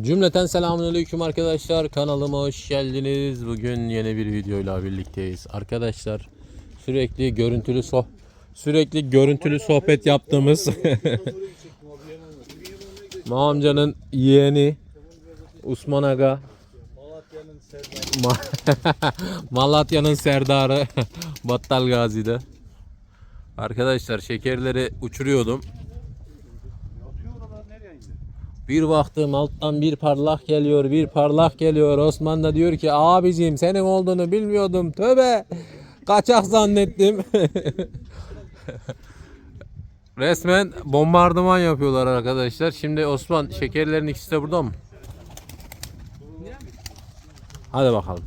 Cümleten selamünaleyküm arkadaşlar. Kanalıma hoş geldiniz. Bugün yeni bir videoyla birlikteyiz. Arkadaşlar sürekli görüntülü soh sürekli görüntülü sohbet yaptığımız Mahamcanın yeğeni Osman Aga Ma- Malatya'nın serdarı Battal Gazi'de. Arkadaşlar şekerleri uçuruyordum. Bir baktım alttan bir parlak geliyor, bir parlak geliyor. Osman da diyor ki abicim senin olduğunu bilmiyordum. Tövbe. Kaçak zannettim. Resmen bombardıman yapıyorlar arkadaşlar. Şimdi Osman şekerlerin ikisi de burada mı? Hadi bakalım.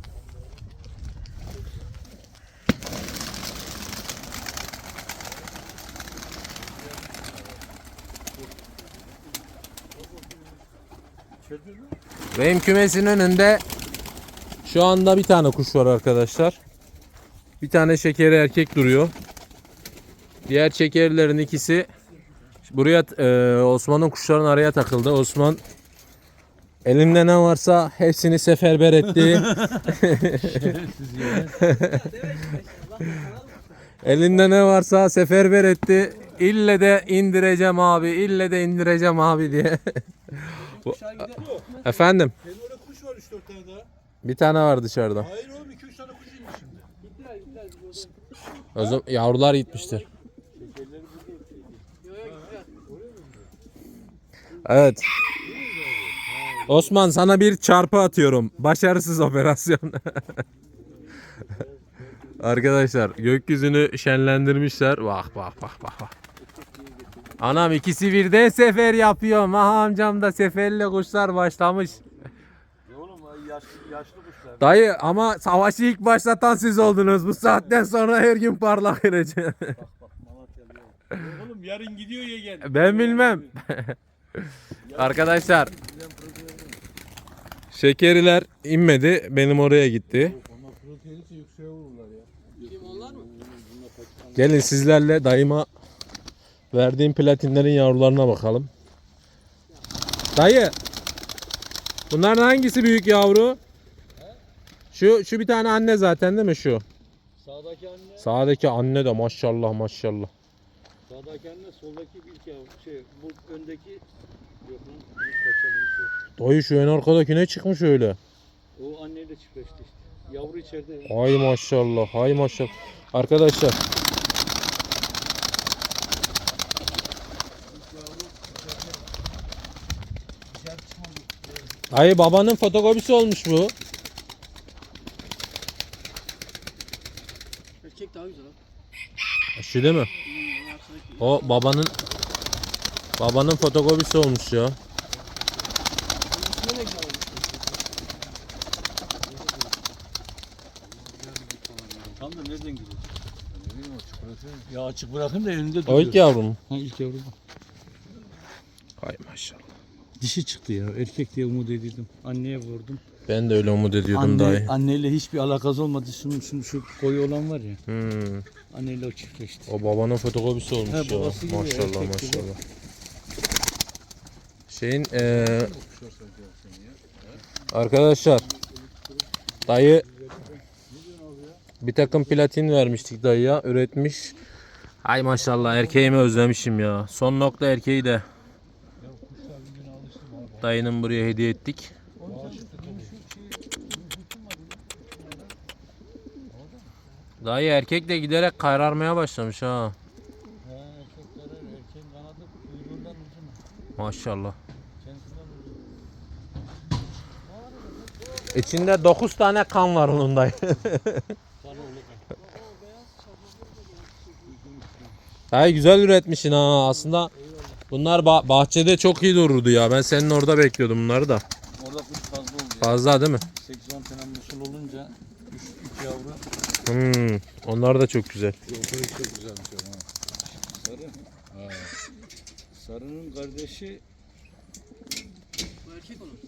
Benim kümesin önünde şu anda bir tane kuş var arkadaşlar. Bir tane şekeri erkek duruyor. Diğer şekerlerin ikisi buraya e, Osman'ın kuşların araya takıldı. Osman elinde ne varsa hepsini seferber etti. elinde ne varsa seferber etti. İlle de indireceğim abi, ille de indireceğim abi diye. Efendim? Senin orada kuş var 3-4 tane daha. Bir tane var dışarıda. Hayır oğlum 2-3 tane kuş indi şimdi. O zaman yavrular gitmiştir. Evet. Osman sana bir çarpı atıyorum. Başarısız operasyon. Arkadaşlar gökyüzünü şenlendirmişler. Bak bak bak bak bak. Anam ikisi birden sefer yapıyor. Maha amcam da seferle kuşlar başlamış. Ya oğlum yaşlı, yaşlı kuşlar. Dayı ama savaşı ilk başlatan siz oldunuz. Bu saatten sonra her gün parlak vereceğim. oğlum yarın gidiyor yegen. Ben bilmem. Arkadaşlar şekeriler inmedi. Benim oraya gitti. Gelin sizlerle dayıma verdiğim platinlerin yavrularına bakalım. Dayı. Bunların hangisi büyük yavru? Şu şu bir tane anne zaten değil mi şu? Sağdaki anne, Sağdaki anne de maşallah maşallah. sağdaki anne, soldaki ilk yavru. Şey, bu öndeki yok. Bu kaçalım şey. Dayı şu en arkadaki ne çıkmış öyle? O anneyle çiftleşti işte. Yavru içeride. Hay maşallah, hay maşallah. Arkadaşlar. Ay babanın fotokopisi olmuş bu. Erkek daha güzel abi. Şu değil mi? O babanın babanın fotokopisi olmuş ya. Tam da nereden gidiyor? Ya açık bırakın da önünde O duruyor. ilk yavrum. Ha ilk yavru. bu. Hay maşallah. Dişi çıktı ya. Erkek diye umut ediyordum. Anneye vurdum. Ben de öyle umut ediyordum Anne, dayı. anneyle hiçbir alakası olmadı. Şunun, şunun şu koyu olan var ya. Hmm. Anneyle o çiftleşti. O babanın fotokopisi olmuş He, ya. babası gibi, Maşallah erkek gibi. maşallah. Şeyin eee arkadaşlar dayı bir takım platin vermiştik dayıya üretmiş. Ay maşallah erkeğimi özlemişim ya. Son nokta erkeği de dayının buraya hediye ettik. Dayı erkek de giderek kararmaya başlamış ha. Maşallah. İçinde 9 tane kan var onun dayı. Dayı güzel üretmişsin ha aslında. Bunlar ba- bahçede çok iyi dururdu ya. Ben senin orada bekliyordum bunları da. Orada kuş fazla oldu ya. Fazla değil mi? 8-10 tane musul olunca 3 yavru. Hmm, onlar da çok güzel. Yolları çok güzelmiş ama. Sarı. Ha. Sarının kardeşi erkek onun.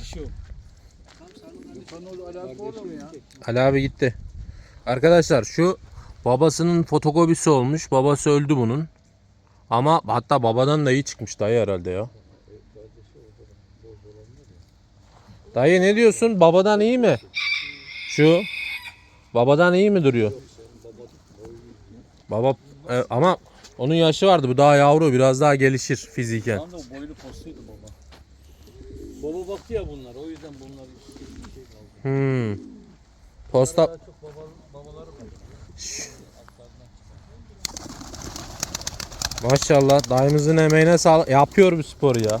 dişi o. Ali abi gitti. Arkadaşlar şu babasının fotokopisi olmuş. Babası öldü bunun. Ama hatta babadan da iyi çıkmış dayı herhalde ya. Dayı ne diyorsun? Babadan iyi mi? Şu. Babadan iyi mi duruyor? Baba e, ama onun yaşı vardı. Bu daha yavru. Biraz daha gelişir fiziken. Tam da boylu postuydu baba. Baba baktı ya bunlar. O yüzden bunlar şey kaldı. Hmm. Posta Daha çok baba, babaları. Maşallah dayımızın emeğine sağlık. Yapıyor bu sporu ya.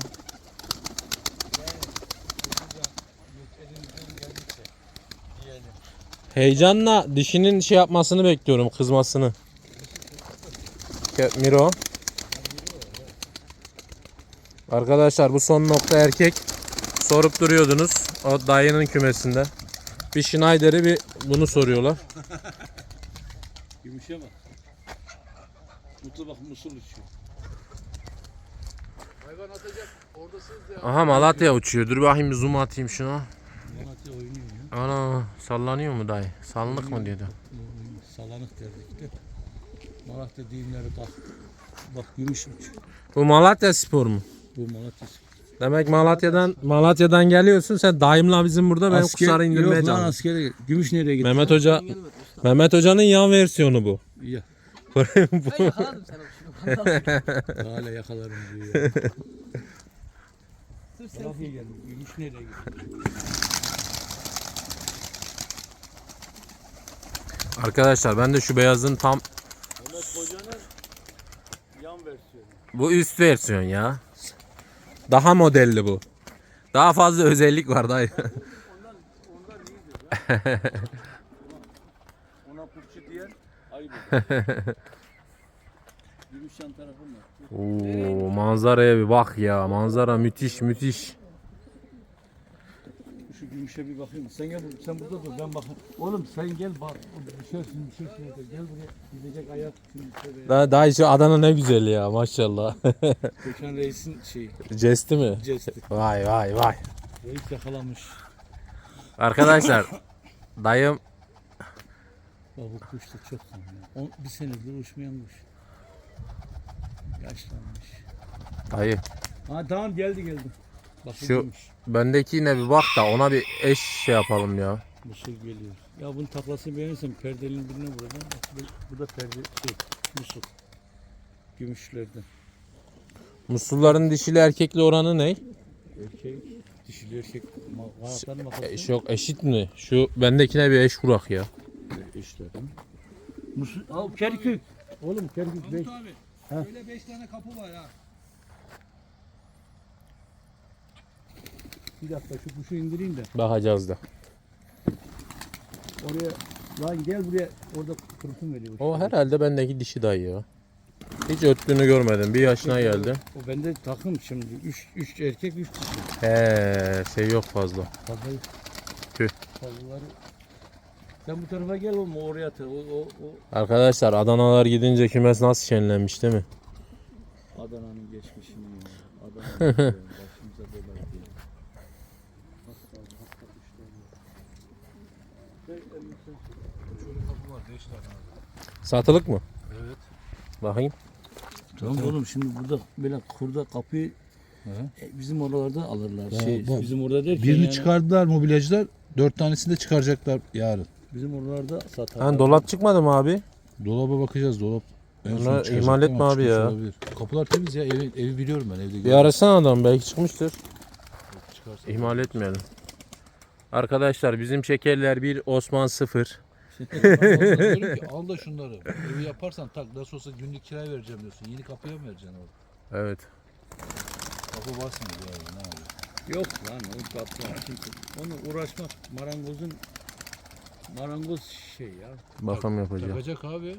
Heyecanla dişinin şey yapmasını bekliyorum, kızmasını. Miro. Arkadaşlar bu son nokta erkek. Sorup duruyordunuz o dayının kümesinde. Bir Schneider'i bir bunu soruyorlar. Gümüşe bak. Mutlu bak musul uçuyor. Hayvan atacak. Oradasınız ya. Aha Malatya uçuyor. Dur bakayım bir zoom atayım şuna. Malatya oynuyor ya. Ana sallanıyor mu dayı? Sallanık mı diyordu? Salanık derdik de. Malatya deyimleri bak. Bak gümüş uçuyor. Bu Malatya spor mu? Bu Malatya. Demek Malatya'dan Malatya'dan geliyorsun. Sen dayımla bizim burada benim kuşları indirmeye Yok lan askere. Gümüş nereye gitti? Mehmet Hoca. Mehmet Hoca'nın yan versiyonu bu. Ya. Ben yakaladım seni kuşu. Hala yakalarım diyor ya. Sırf sen. Gümüş nereye gitti? Arkadaşlar ben de şu beyazın tam Mehmet Hoca'nın yan versiyonu. bu üst versiyon ya. Daha modelli bu. Daha fazla özellik var dayı. Ondan, ondan iyidir ya. Ona, ona kurşu diyen ayıp tarafı mı? Oo, manzaraya bir bak ya. Manzara müthiş müthiş. Şu gümüşe bir bakayım. Sen gel, sen burada dur ben bakayım. Oğlum sen gel bak. Düşersin düşersin. Gel buraya. Gidecek ayak. Daha, daha şu Adana ne güzel ya maşallah. Gökhan Reis'in şeyi. Cesti mi? Cesti. Vay vay vay. Reis yakalamış. Arkadaşlar dayım Ya bu kuş da çok ya. On, bir senedir uçmayan kuş. Yaşlanmış. dayı Ha tamam geldi geldi. Bu Şu- gümüş. bendekine bir bak da ona bir eş şey yapalım ya. Musul geliyor. Ya bunun taklasını beğenirsen perdelinin birine vuracağım. Bak bu, bu da perde şey musul. Gümüşlerden. Musulların dişili erkekli oranı ne? Erkek, dişili erkek ma- makası. E, yok eşit mi? Şu bendekine bir eş vurak ya. Eşledim. Musul, al Kerkük. Oğlum Kerkük beş. abi. Ha. Böyle 5 tane kapı var ha. Bir dakika şu kuşu indireyim de. Bakacağız da. Oraya lan gel buraya. Orada kırpım veriyor. O herhalde bendeki dişi dayı ya. Hiç öttüğünü görmedim. Bir yaşına geldi. O bende takım şimdi. 3 3 erkek 3 dişi. He, şey yok fazla. Fazlayı. Tüh. Fazlaları. Sen bu tarafa gel oğlum oraya atır. O, o, o Arkadaşlar Adanalar gidince kümes nasıl şenlenmiş değil mi? Adana'nın geçmişini ya. Adana'nın başımıza bela diye. Hasta, hasta kuşlar ya. Gel, elini sen tut. Şöyle kapı var 5 tane abi. Satılık mı? Evet. Bakayım. Tamam oğlum şimdi burada böyle kurda kapıyı e, bizim oralarda alırlar. Ya şey, bak, bizim orada derken Birini yani, çıkardılar mobilyacılar. Dört tanesini de çıkaracaklar yarın. Bizim oralarda satarlar. Hani dolap çıkmadı mı abi? Dolaba bakacağız dolap. En son Bunlar çıkacak ihmal ama etme abi çıkmış ya. olabilir. Kapılar temiz ya evi, evi biliyorum ben evde Bir gördüm. arasana adam belki çıkmıştır. Çıkarsa- İhmal etmeyelim. Arkadaşlar bizim şekerler bir Osman 0. Ben ona diyorum ki, al da şunları. Evi yaparsan tak nasıl olsa günlük kira vereceğim diyorsun. Yeni kapıya mı vereceksin orada? Evet. Kapı basmıyor ya ne yapıyor? Yok lan o kaplar. Çünkü onu uğraşmak marangozun marangoz şey ya. Bakım yapacağım. Takacak abi.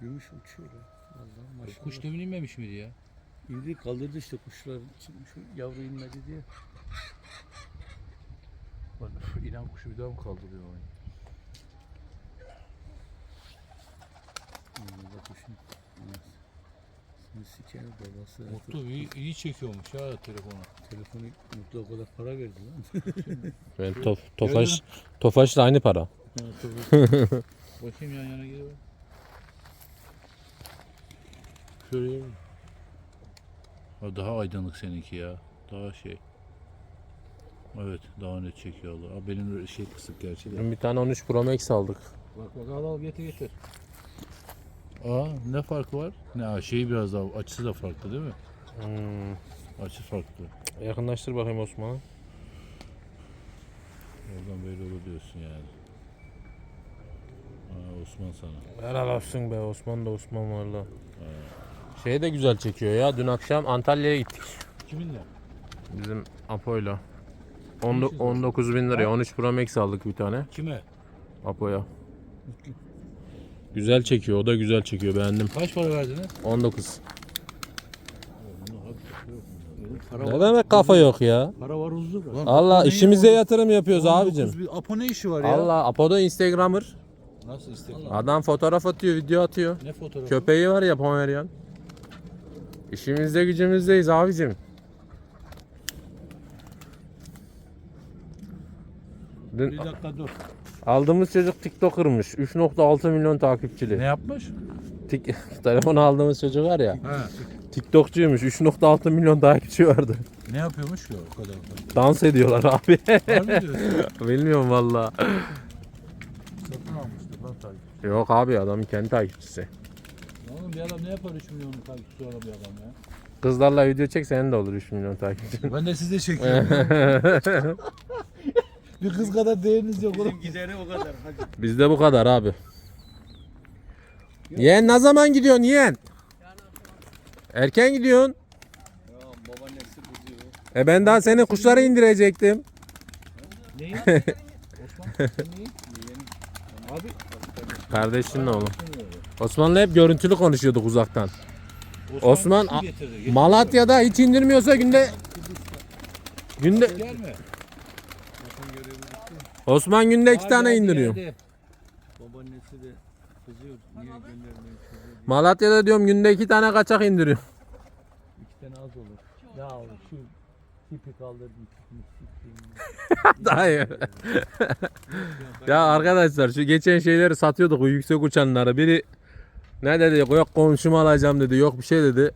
Gümüş uçuyor ya. Vallahi maşallah. Kuş demin inmemiş miydi ya? İndi kaldırdı işte kuşlar çıkmış yavru inmedi diye. Bak inen kuşu bir daha mı kaldırıyor? Burada kuşun anasını siker babası. Mutlu iyi, iyi çekiyormuş ya telefonu. Telefonu mutlu o kadar para verdi lan. Ben tof, tofaş, tofaşla aynı para. Bakayım yan yana geliyor. Şöyle O daha aydınlık seninki ya. Daha şey. Evet daha net çekiyor Allah. Aa, Benim şey kısık gerçi de. Bir tane 13 Pro Max aldık. Bak bak al al getir getir. Aa ne farkı var? Ne şeyi biraz daha açısı da farklı değil mi? Hmm. Açı farklı. Yakınlaştır bakayım Osman'ı. Oradan böyle olur diyorsun yani. Aa, Osman sana. Helal olsun be Osman da Osman valla. Şey de güzel çekiyor ya. Dün akşam Antalya'ya gittik. Kiminle? Bizim Apo'yla. 19 bin liraya 13 Pro Max aldık bir tane Kime? Apo'ya. Güzel çekiyor. O da güzel çekiyor. Beğendim. Kaç para verdiniz? 19. Para Ne demek kafa yok ya? Para var huzur. Allah işimize yatırım yapıyoruz abicim. Apo ne işi var ya? Allah Apo'da Instagramer. Nasıl istiyorsun? Adam fotoğraf atıyor, video atıyor. Ne fotoğrafı? Köpeği var ya Pomeryan. İşimizde gücümüzdeyiz abicim. Dün Bir dakika dur. Aldığımız çocuk TikToker'mış. 3.6 milyon takipçili. Ne yapmış? Tik telefonu aldığımız çocuk var ya. Ha. TikTokçuymuş. 3.6 milyon takipçi vardı. Ne yapıyormuş ki o kadar? Dans ediyorlar abi. Bilmiyorum valla. Satın almıştır lan takipçi. Yok abi adamın kendi takipçisi. Oğlum bir adam ne yapar 3 milyon takipçisi olan bir adam ya? Kızlarla video çek senin de olur 3 milyon takipçi. Ben de size çekiyorum. bir kız kadar değeriniz yok oğlum. Bizim gideri o kadar. Hadi. Bizde bu kadar abi. Yeğen ne zaman gidiyorsun yeğen? Erken gidiyorsun. Ya babaannesi kızıyor. E ben daha senin kuşları indirecektim. Neyi? Osman neyi? Abi Kardeşinle oğlum. Osman'la hep görüntülü konuşuyorduk uzaktan. Osman, a- getirdi? Getirdi. Malatya'da hiç indirmiyorsa günde günde Gelme. Osman günde iki Aa, tane geldi, indiriyor. geldi. Babaannesi de kızıyor. Niye göndermiyor çocuğu? Malatya'da diyorum günde iki tane kaçak indiriyor. İki tane az olur. Ya şu tipi kaldırdım. Dayı. ya arkadaşlar şu geçen şeyleri satıyorduk o yüksek uçanları. Biri ne dedi yok komşumu alacağım dedi yok bir şey dedi.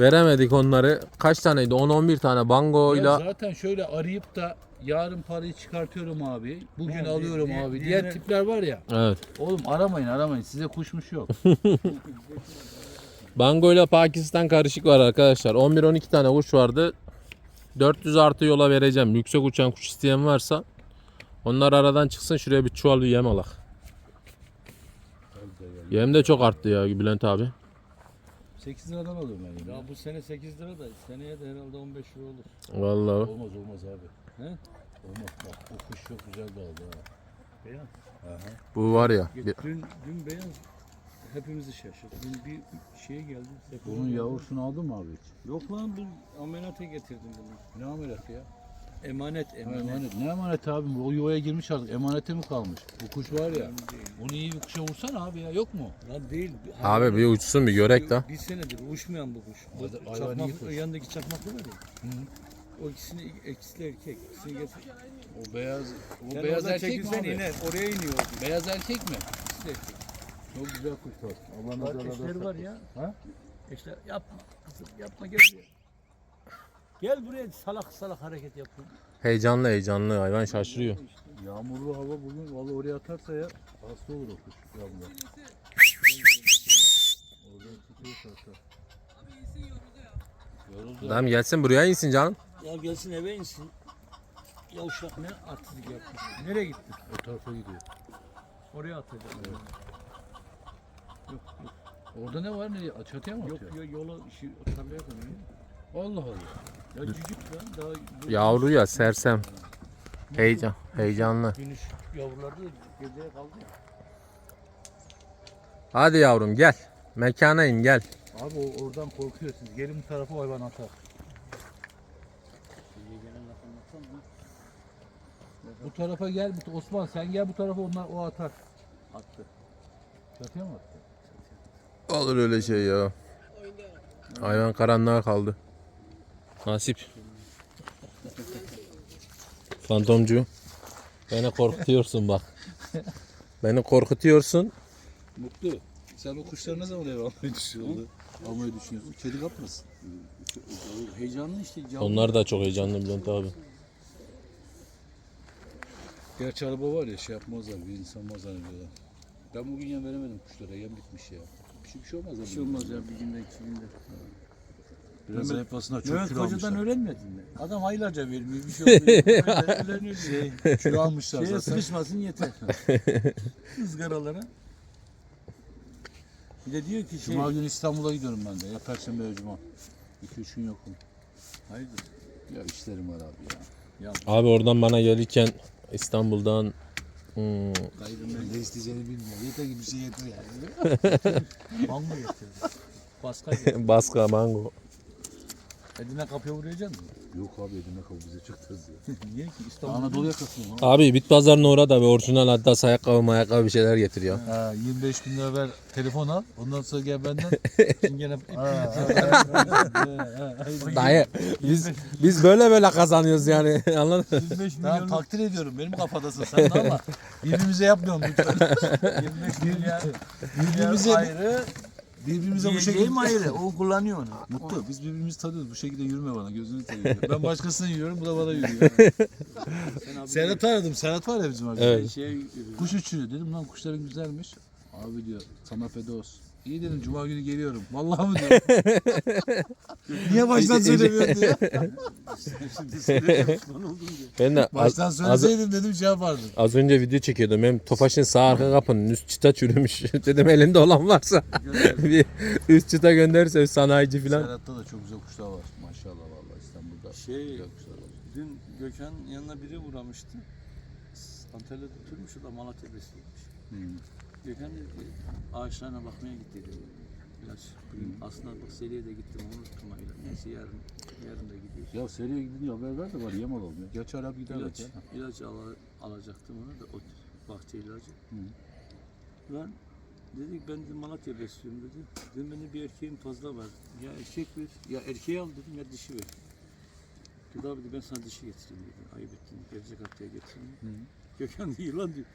Veremedik onları. Kaç taneydi? 10-11 tane Ya bangoyla. zaten şöyle arayıp da yarın parayı çıkartıyorum abi. Bugün Yani alıyorum diğer- abi. diğer- tipler var ya. Evet. Oğlum aramayın aramayın. Size kuşmuş yok. Bangoyla Pakistan karışık var arkadaşlar. 11-12 tane kuş vardı. 400 artı yola vereceğim. Yüksek uçan kuş isteyen varsa onlar aradan çıksın şuraya bir çuval bir yem alak. Yem de çok arttı ya Bülent abi. 8 liradan alıyorum ben. Ya bu sene 8 lira da seneye de herhalde 15 lira olur. Vallahi. Olmaz olmaz abi. He? Olmaz bak o kuş çok güzel daldı ha. Beyaz. Aha. Bu var ya. bir- Dün, dün beyaz hepimizi şaşırttı. Dün bir şeye geldi. sefere Bunun yavrusunu aldın mı abi hiç? Yok lan bu ameliyata getirdim bunu. Ne ameliyatı ya? Emanet emanet. Emanet. Ne emanet abi? O yuvaya girmiş artık. Emanete mi kalmış? Bu kuş var ya. Önemli değil. Onu iyi bir kuşa vursana abi ya. Yok mu? Lan değil. Abi bir uçsun bir görek de. Bir senedir uçmayan bu kuş. Bu Hayvan- hayvani çakmak, kuş. yanındaki çakmaklı var ya. Hı. O ikisini, ikisi de erkek. İkisini getir. O beyaz o Sen beyaz oradan erkek mi çekilsen abi? iner. Oraya iniyor. Beyaz erkek mi? İkisi de erkek. Çok güzel kuşlar. Allah Var, nazarlardan eşleri var saklasın. ya. Ha? Eşler yapma. Kızım yapma gel buraya. Gel buraya salak salak hareket yapma. Heyecanlı heyecanlı hayvan şaşırıyor. Yağmurlu hava bugün vallahi oraya atarsa ya hasta olur o kuş yağmurda. Oradan tutuyor sarsa. Yoruldu. Adam gelsin buraya insin canım. Ya gelsin eve insin. Ya uşak ne artistlik yapmış. Nereye gitti? O tarafa gidiyor. Oraya atacak. Yok Orada ne var ne? Çatıya mı yok atıyor? yok yola işi tarlaya dönüyor. Allah Allah. Ya cücük lan daha Yavru ya sersem. Heyecan. Heyecanlı. Güneş yavruları da geceye kaldı ya. Hadi yavrum gel. Mekana in gel. Abi o oradan korkuyor siz. Gelin bu tarafa hayvan atar. Bu tarafa gel bu- Osman sen gel bu tarafa onlar o atar. Attı. Çatıya mı attı? Olur öyle şey ya. Hayvan karanlığa kaldı. Nasip. Fantomcu. Beni korkutuyorsun bak. Beni korkutuyorsun. Mutlu. Sen o kuşları ne zaman eve almayı düşünüyorsun? Almayı düşünüyorsun. Kedi kapmasın. Heyecanlı işte. Onlar da çok heyecanlı Bülent abi. Gerçi araba var ya şey yapmazlar bir insan maz zannediyorlar. Ben bugün yem veremedim kuşlara yem bitmiş ya. Bir şey, bir şey olmaz. Bir şey olmaz ya bir günde iki günde. Biraz Mehmet- zayıflasınlar çok Mehmet kilo almışlar. öğrenmedin mi? Adam aylarca vermiyor bir şey olmuyor. Öğreniyor şey. Kilo almışlar Şeye zaten. sıkışmasın yeter. Izgaralara. Bir de diyor ki şey. Cuma günü İstanbul'a gidiyorum ben de. Ya Perşembe ya Cuma. 2-3 gün yokum. Hayırdır? Ya işlerim var abi ya. Ya Abi oradan bana gelirken İstanbul'dan hmm, Gayrı ne isteyeceğini bilmiyor. Yeter ki bir şey yeter yani. mango. Baskay getirdi. Baska mango. Edirne kapıya uğrayacaksın mı? Yok abi Edirne kapı bize çok tez ya. Niye ki? İstanbul. Anadolu yakasın lan. Abi bit pazarına uğra da bir orijinal Adidas ayakkabı ayakkabı bir şeyler getir ya. Ha, 25 bin lira ver telefon al. Ondan sonra gel benden. Çingene. Dayı biz biz böyle böyle kazanıyoruz yani anladın mı? 25 Tamam milyon. takdir ediyorum. Benim kafadasın sen de ama birbirimize yapmayalım lütfen. 25 milyar. birbirimize ayrı. Birbirimize bu şekilde Diyeceğim ayrı. O kullanıyor onu. Mutlu biz birbirimizi tanıyoruz. Bu şekilde yürüme bana gözünü seveyim. Ben başkasına yürüyorum bu da bana yürüyor. Abi Serhat aradım. Serhat var ya bizim arkadaş. Evet. Şey, Kuş uçuyor dedim lan kuşların güzelmiş. Abi diyor sana feda olsun. İyi dedim cuma günü geliyorum. Vallahi mi diyor. Niye baştan söylemiyorsun diyor. şimdi pişman oldum diyor. Ben de az, Baştan az, söyleseydim dedim şey yapardım. az önce video çekiyordum. Benim Tofaş'ın sağ arka kapının üst çıta çürümüş. Dedim elinde olan varsa bir üst çıta gönderirse sanayici falan. Serhat'ta da çok güzel kuşlar var. Maşallah vallahi İstanbul'da. Şey- güzel kuşlar var. Dün Gökhan yanına biri uğramıştı. Antalya'da oturmuş o da Malatya besliymiş. Gökhan dedi ki ağaçlarına bakmaya gitti dedi. İlaç. Bugün aslında bak seriye de gittim unuttum ha ilaç. Neyse yarın, yarın da gidiyoruz. Ya seriye gidince haber ver de var yem alalım ya. Gerçi hala bir giderler İlaç, ya. ilaç ala- alacaktım ona da o bahçe ilacı. Hı. Lan dedik ben de Malatya besliyorum dedi. Dedim benim bir erkeğim fazla var. Ya erkek ver, ya erkeği al dedim ya dişi ver. Dedi abi ben sana dişi getireyim dedi. Ayıp ettin, gelecek haftaya getireyim. Hı. Gökhan diyor lan diyor.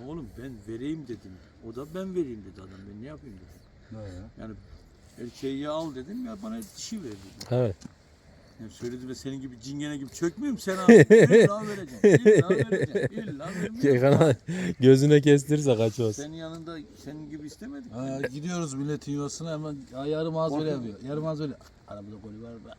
"Ya Oğlum ben vereyim dedim. O da ben vereyim dedi adam. Ben ne yapayım dedi. Ne ya? Yani erkeği al dedim ya bana dişi ver dedi. Evet. Yani söyledim ve senin gibi cingene gibi çökmüyorum sen abi. İlla vereceğim. İlla vereceğim. İlla vermeyeceğim. Gökhan'a gözüne kestirse kaç olsun. Senin yanında senin gibi istemedik. Ha, gidiyoruz milletin yuvasına hemen ya yarım ağız böyle yapıyor. Yarım ağız böyle. Aramızda golü var be.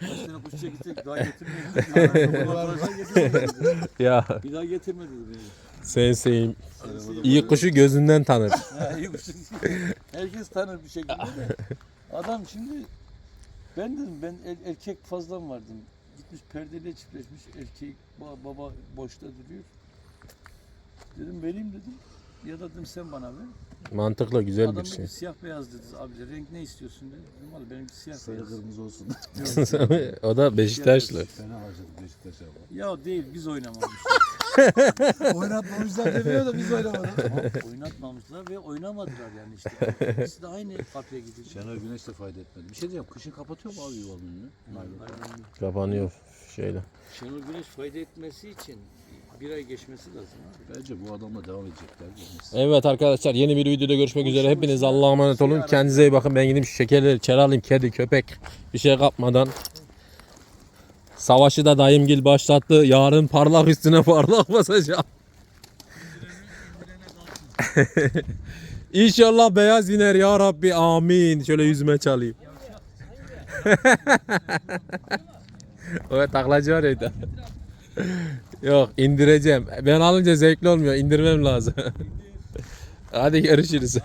Kaç tane kuş çekecek daha getirmedi. Daha getirmedi. Ya Bir daha getirmedi beni. senseyim iyi kuşu gözünden tanır. Ha, iyi kuş. Herkes tanır bir şekilde de. Adam şimdi ben dedim ben er- erkek fazlam var dedim. Gitmiş perdeyle çiftleşmiş erkek ba- baba boşta duruyor. Dedim vereyim dedim. Ya da dedim sen bana ver. Mantıklı güzel Adam bir dedi şey. siyah beyaz dedi abi de renk ne istiyorsun dedi. Dedim abi benimki siyah Sarı beyaz. kırmızı olsun. o da Beşiktaşlı. Fena harcadık Beşiktaş'a. Ya değil biz oynamamışız. Oynatmamışlar demiyor da biz oynamadık. Ama oynatmamışlar ve oynamadılar yani işte. İkisi de aynı kapıya gidiyor. Şener Güneş de fayda etmedi. Bir şey diyeceğim. Kışın kapatıyor mu abi yuvanın önünü? Kapanıyor şeyle. Şenol Güneş fayda etmesi için bir ay geçmesi lazım abi. Bence bu adamla devam edecekler. Evet arkadaşlar yeni bir videoda görüşmek üzere. Hepiniz Allah'a emanet olun. Kendinize iyi bakın. Ben gideyim şu şekerleri içeri alayım. Kedi, köpek bir şey kapmadan. Savaşı da dayımgil başlattı. Yarın parlak üstüne parlak basacağım. İnşallah beyaz iner ya Rabbi amin. Şöyle yüzüme çalayım. evet taklacı var ya. Yok indireceğim. Ben alınca zevkli olmuyor. İndirmem lazım. Hadi görüşürüz.